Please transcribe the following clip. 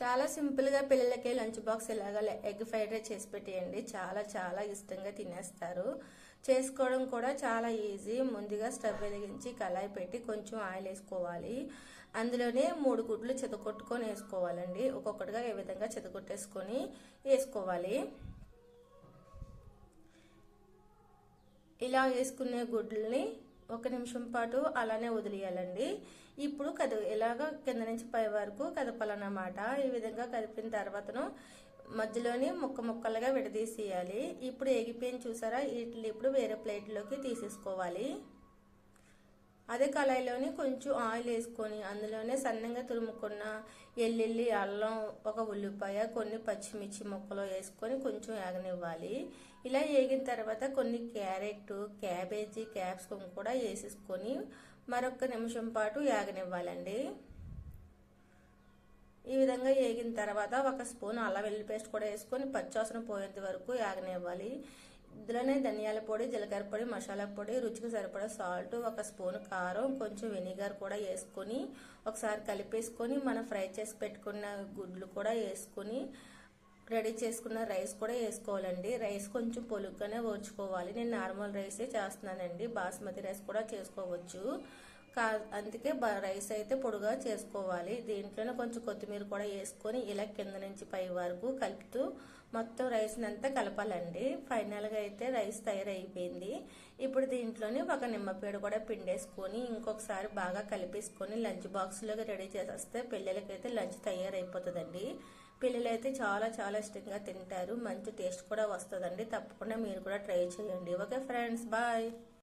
చాలా సింపుల్గా పిల్లలకి లంచ్ బాక్స్ ఇలాగా ఎగ్ ఫ్రైడ్ రైస్ చేసి పెట్టేయండి. చాలా చాలా ఇష్టంగా తినేస్తారు. చేసుకోవడం కూడా చాలా ఈజీ. ముందుగా స్టవ్ వెలిగించి కళాయి పెట్టి కొంచెం ఆయిల్ వేసుకోవాలి. అందులోనే మూడు గుడ్లు చెతకొట్టుకొని వేసుకోవాలండి. ఒక్కొక్కటిగా ఏ విధంగా చెతకొట్టేసుకొని వేసుకోవాలి. ఇలా వేసుకునే గుడ్లని ఒక నిమిషం పాటు అలానే వదిలేయాలండి. ఇప్పుడు కద ఎలాగ కింద నుంచి పై వరకు కదపాలన్నమాట ఈ విధంగా కదిపిన తర్వాతను మధ్యలోని ముక్క ముక్కలుగా విడదీసేయాలి. ఇప్పుడు ఎగిపోయిన చూసారా? వీటిని ఇప్పుడు వేరే ప్లేట్లోకి తీసేసుకోవాలి. అదే కళాయిలోని కొంచెం ఆయిల్ వేసుకొని అందులోనే సన్నంగా తురుముకున్న ఎల్లుల్లి అల్లం ఒక ఉల్లిపాయ కొన్ని పచ్చిమిర్చి ముక్కలు వేసుకొని కొంచెం ఏగనివ్వాలి. ఇలా వేగిన తర్వాత కొన్ని క్యారెట్ క్యాబేజీ క్యాప్సికమ్ కూడా వేసేసుకొని మరొక నిమిషం పాటు యాగనివ్వాలండి. ఈ విధంగా వేగిన తర్వాత ఒక స్పూన్ అల్లం వెల్లుల్లి పేస్ట్ కూడా వేసుకొని పచ్చివాసన పోయేంత వరకు యాగనివ్వాలి. ఇందులోనే ధనియాల పొడి జీలకర్ర పొడి మసాలా పొడి రుచికి సరిపడా సాల్ట్ ఒక స్పూన్ కారం కొంచెం వెనిగర్ కూడా వేసుకొని ఒకసారి కలిపేసుకొని మనం ఫ్రై చేసి పెట్టుకున్న గుడ్లు కూడా వేసుకొని రెడీ చేసుకున్న రైస్ కూడా వేసుకోవాలండి. రైస్ కొంచెం పొలుగ్గానే ఓర్చుకోవాలి. నేను నార్మల్ రైసే చేస్తున్నానండి. బాస్మతి రైస్ కూడా చేసుకోవచ్చు. కా అందుకే రైస్ అయితే పొడుగా చేసుకోవాలి. దీంట్లోనే కొంచెం కొత్తిమీర కూడా వేసుకొని ఇలా కింద నుంచి పై వరకు కలుపుతూ మొత్తం రైస్ని అంతా కలపాలండి. ఫైనల్గా అయితే రైస్ తయారైపోయింది. ఇప్పుడు దీంట్లోని ఒక నిమ్మపేడ కూడా పిండేసుకొని ఇంకొకసారి బాగా కలిపేసుకొని లంచ్ బాక్స్లోకి రెడీ చేసేస్తే పిల్లలకైతే లంచ్ తయారైపోతుందండి. పిల్లలు అయితే చాలా చాలా ఇష్టంగా తింటారు. మంచి టేస్ట్ కూడా వస్తుందండి. తప్పకుండా మీరు కూడా ట్రై చేయండి. Okay friends bye